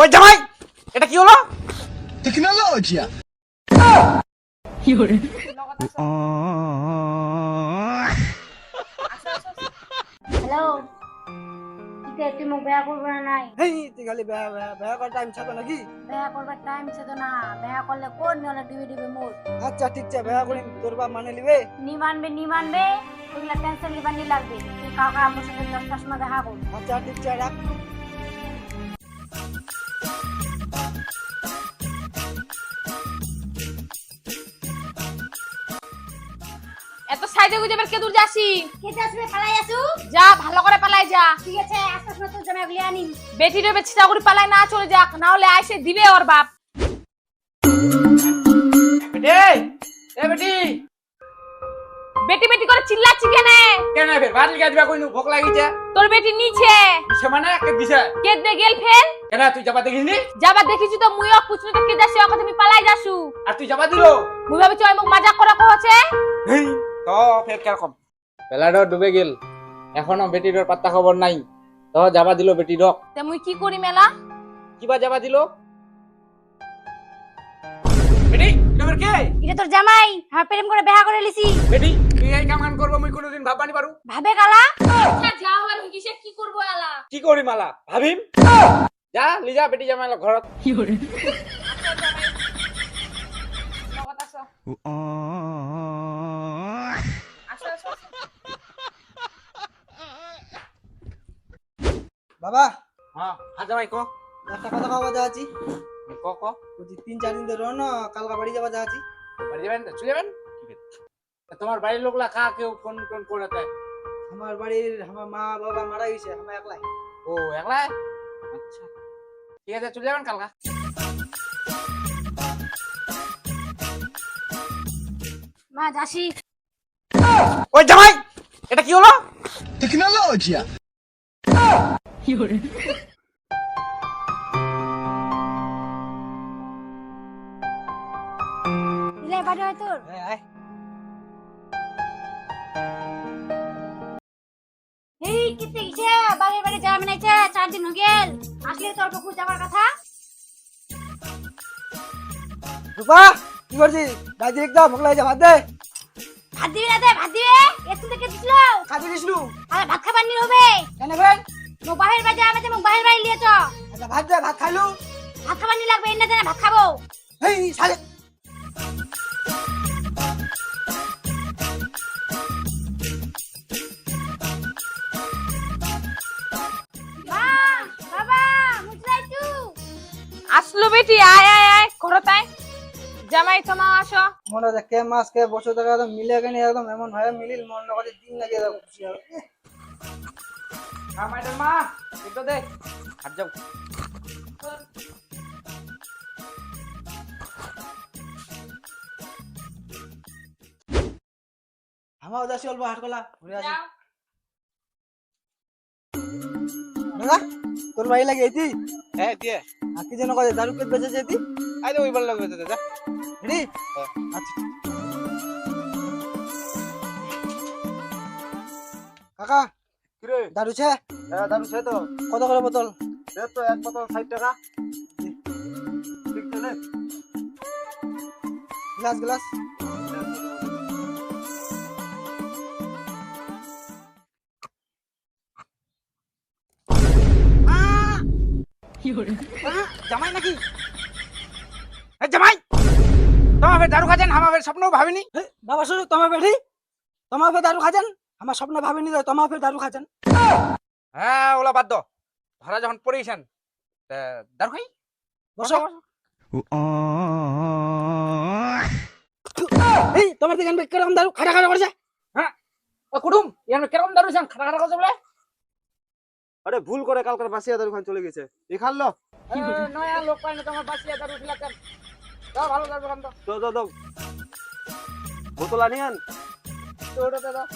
ওই জামাই এটা কি হলো? Tecnologia. হ্যালো কিতে তুই মোক বেয়া করবে না নাই? হেই তুই খালি বেয়া বেয়া বেয়া করার টাইম ছাড়ো নাকি? বেয়া করবার টাইম ছিল না। বেয়া করলে কোন নিয়লে ডিবি ডিবি মোর আচ্ছা ঠিক আছে বেয়া করিম তোর বাপ মানে লিবে নি মানবে নি মানবে ওগুলা টেনশন লিবার নি লাগবে। তুই কাকা আমার সাথে সময় দেখা কর। আচ্ছা ঠিক আছে রাখ এত সাইডে গুজে বের কে দূর যাসি? কেটে আসবে পালাই আসু। যা ভালো করে পালাই যা। ঠিক আছে আস্তে আস্তে তোর জামাই গুলি আনিম বেটিরে বেচি চাকরি পালাই না চলে যাক। না হলে আইসে দিবে ওর বাপ। বেটি এ বেটি। বেটি বেটি করে চিল্লাচ্ছি কেনে? কেন ফের ভাত লিখা দিবা কইনু? ভোক লাগিছে। তোর বেটি নিচে। দিছে মানে কে দিছে। কে দে গেল ফের কেন তুই যাবা দেখিস নি? যাবা দেখিছি তো মুইও পুছনু তো কে যাসি ওকে তুমি পালাই যাসু। আর তুই যাবা দিলো? মুই ভাবিছি ওই মুখ মজা করে কহছে। হেই তো ফের কীরকম? বেলাডো ডুবে গেল। এখনও বেটির পাত্তা খবর নাই। তো যাবা দিল বেটি রক তে মুই কি করি মেলা কিবা যাবা দিল? বেটি তোমার কে? এটা তোর জামাই প্রেম করে বেহা করে লিছি বেটি তুই এই কাম কাম করব মুই কোনোদিন ভাববানি পারু ভাবে কালা? আচ্ছা যা হবার হইছে কি করব আলা কি করি মালা ভাবিম। যা লিজা বেটি জামাই ঘৰত। লগত আছো। আসো আসো বাবা হ্যাঁ হ্যাঁ জামাই ক। একটা কথা খাওয়া যাচ্ছি ক ক। বলছি তিন চার দিন ধরে না কালকা বাড়ি যাওয়া যাচ্ছি বাড়ি যাবেন চলে যাবেন? তোমার বাড়ির লোকলা কা কেউ ফোন টোন করে দেয়? আমার বাড়ির আমার মা বাবা মারা গেছে আমার একলাই। ও একলাই? আচ্ছা। ঠিক আছে চলে যাবেন কালকা। মা যাসি ওই জামাই এটা কি হলো? হয় তোর। এই কিতে গেছে বাড়ি বাড়ি যাওয়া মানাইছে চার দিন হয়ে গেল। আসলে তোর বকু যাবার কথা। রূপা কি করছিস? দাদি একদম ভোক লাগে ভাত দে। ভাত দিবি না দে ভাত দিবে এত থেকে দিছিল দিসলু আরে ভাত খাবার নি হবে। কেন ভাই? মোক বাহির বাজে আমি মোক বাহির বাড়ি লিয়ে আচ্ছা ভাত দে ভাত খাইলু। ভাত খাবার নি লাগবে এনে দেনা ভাত খাব। মা বাবা মুজরাইছু আসলো বেটি আয় আয় আয় ঘরত আয় জামাই তোমা আসো। মনে হচ্ছে কে মাস কে বছর টাকা একদম মিলে গেনি একদম এমন হয় মিলিল মনে করে দিন লাগে একদম খুশি হবে। হ্যাঁ ম্যাডাম মা একটু দে। হাত যাও। আমার যাচ্ছি অল্প হাট কলা ঘুরে আসি। দাদা তোর বাড়ি লাগে এটি? হ্যাঁ দিয়ে। আর কি যেন কাজে দারু পেট বেঁচেছে এটি? আরে ওই বল লাগবে দাদা রেডি? আচ্ছা। কাকা কিরে? দারু ছে? হ্যাঁ দাদু সে তো। কত করে বোতল? দে তো এক বোতল ষাট টাকা। ঠিক চলে গ্লাস গ্লাস। জামাই নাকি? জামাই! তোমার ফের দারু খাচ্ছেন আমার ফের স্বপ্ন ভাবিনি বাবা শুরু তোমার বেঠি তোমার ফের দারু খাচ্ছেন আমার স্বপ্ন ভাবিনি তো তোমার ফের দারু খাচ্ছেন হ্যাঁ ওলা বাদ দাও। ধরা যখন পড়েছেন দারু খাই? বসো এই তোমার দিকে কীরকম দারু খাটা খাটা করছে? ও কুটুম কীরকম দারু খান খাটা খাটা করছে বলে? আরে ভুল করে কালকার বাসিয়া দারু খান চলে গেছে। দেখাল নয়া লোক পাইনি তোমার বাসিয়া দারু কেন? দাও ভালো দারু খান তো দাও দাও দাও। বোতল আনিয়ান তো ওটা দাও।